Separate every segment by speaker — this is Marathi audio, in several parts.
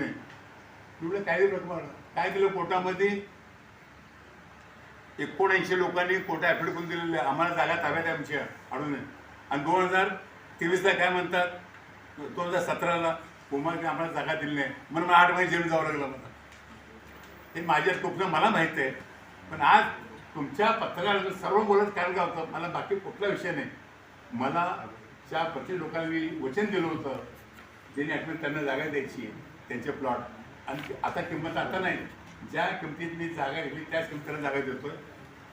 Speaker 1: काय दिलं तुम्हाला? काय केलं कोर्टामध्ये? एकोणऐंशी लोकांनी कोर्ट ॲफिड करून दिलेले आम्हाला जागा ताब्यात आहे आमच्या आढळून आणि दोन हजार तेवीसला काय म्हणतात? दोन हजार सतराला कोमाने आम्हाला जागा दिली नाही. म्हणून मला आठ महिने जेल जावं लागलं मला. हे माझ्या स्वप्न मला माहिती आहे. पण आज तुमच्या पत्रकार सर्व बोलत कारण का होतं मला बाकी कुठला विषय नाही. मला ज्या प्रति लोकांनी वचन दिलं होतं ज्यांनी आठवण त्यांना जागा द्यायची आहे, त्यांचे प्लॉट आणि आता किंमत आता नाही. ज्या किमतीत मी जागा घेतली त्याच किमतीला जागा देतोय.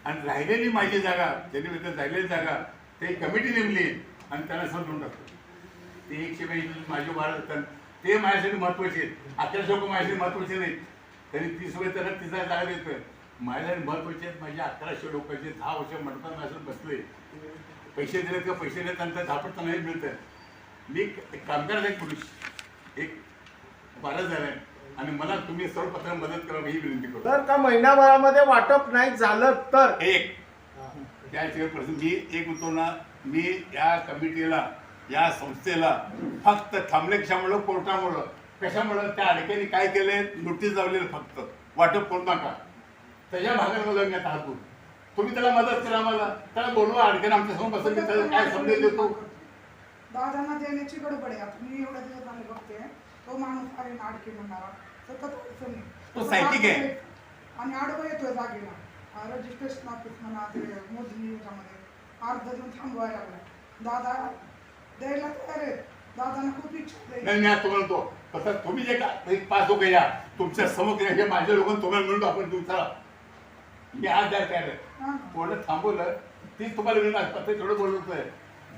Speaker 1: आणि राहिलेली माझी जागा ज्यांनी तिथं राहिलेली जागा ते कमिटी नेमली आणि त्यांना समजून टाकतो. ते एकशे ब्याऐंशी माझे वाढ ते माझ्यासाठी महत्त्वाचे आहेत. अकराशे लोक माझ्यासाठी महत्त्वाचे नाहीत. त्यांनी तीस वेळ त्यांना तिसरा जागा देतोय. माझ्यासाठी महत्त्वाचे आहेत माझे अकराशे लोकांचे दहा वर्ष मंडपात माझ्यासोबत बसले. पैसे दिले का? पैसे दिले त्यांचा झापटता नाही मिळतं मी एक कामगार नाही पुरुष एक बारा आहे आणि मला तुम्ही सर्व पत्र मदत करावी ही विनंती करतो.
Speaker 2: तर का महिनाभरामध्ये वाटप नाही झालं तर?
Speaker 1: एक. त्या चेअरपर्सन मी एक होतो ना मी या कमिटीला या संस्थेला फक्त थांबले कशामुळं? कोर्टामुळं. कशामुळं? त्या अडक्याने काय केले नोटीस लावलेलं फक्त. वाटप करू नका. त्याच्या भागात मला मी आता हातून तुम्ही त्याला मदत करा मला त्याला बोलवा अडक्याने आमच्यासमोर बसून मी त्याला काय समजेल देतो?
Speaker 3: दादांना देण्याची गडबड आहे. आता मी एवढ्या दिवस झाले बघते. तो माणूस आहे ना अडके म्हणणारा. सतत अडचणी
Speaker 1: तो साहित्यिक आहे.
Speaker 3: आणि आडवा येतोय जागेला. रजिस्ट्रेशन ऑफिस म्हणा ते मोजणी याच्यामध्ये. अर्ध देऊन थांबवायला लागला. दादा द्यायला तयार आहेत. दादांना खूप इच्छा
Speaker 1: नाही मी आज तुम्हाला तो तसं तुम्ही जे का एक पाच लोक या तुमच्यासमोर हे माझ्या लोक तुम्हाला मिळून आपण तुमचा मी आज द्यायला तयार आहे.
Speaker 3: हा.
Speaker 1: थोडं थांबवलं ती तुम्हाला आहे. ते थोडं बोलतोय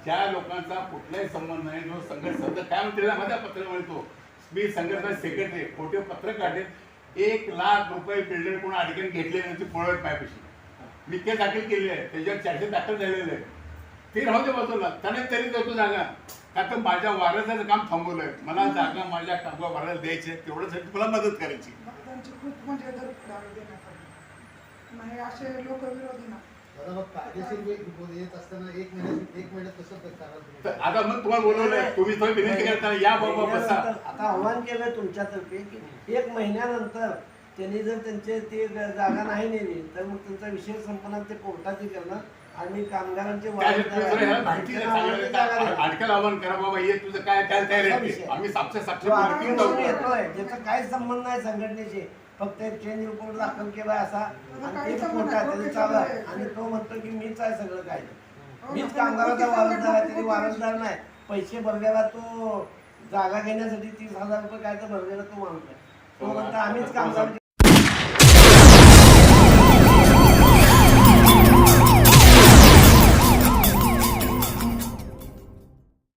Speaker 1: ज्या लोकांचा कुठलाही संबंध नाही जो संघर्ष सध्या काय म्हणते माझ्या पत्र म्हणतो मी संघटना सेक्रेटरी खोटे पत्र काढले एक लाख रुपये बिल्डर कोण अडकून घेतले त्यांची पळत पायपाशी. मी केस दाखल केले आहे त्याच्यावर चारशे दाखल झालेले आहे ते राहू दे बाजूला त्याने तरी देतो जागा. का तर माझ्या वारसाचं काम थांबवलंय. मला जागा माझ्या कामगार वाऱ्याला द्यायचे आहे तेवढ्यासाठी तुला मदत करायची
Speaker 3: खूप म्हणजे नाही असे लोक विरोधी ना.
Speaker 4: दादा मग कायदेशीर वे- बोल- येत असताना एक महिन्यात एक महिन्यात कसं
Speaker 1: आता मग तुम्हाला बोलवलंय तुम्ही थोडी विनंती करताना या बाबा बसा.
Speaker 5: आता आव्हान केलं तुमच्यातर्फे की एक महिन्यानंतर त्यांनी जर त्यांचे ते जागा नाही नेली तर मग त्यांचा विषय संपणार ते कोर्टाची करणार. आणि कामगारांचे
Speaker 1: आव्हान करा बाबा तुझं काय तयार. आम्ही
Speaker 5: येतोय. ज्याचा संबंध नाही संघटनेशी. फक्त एक चेंज रिपोर्ट दाखल केलाय असा. आणि तेच कोर्ट आहे त्याचं चालू आहे. आणि तो म्हणतो की मीच आहे सगळं काय मीच कामगाराचा वारसदार आहे तरी वारसदार नाही. पैसे भरलेला तो जागा घेण्यासाठी तीस हजार रुपये काय तर भरलेला तो माणूस आहे. तो म्हणतो आम्हीच कामगार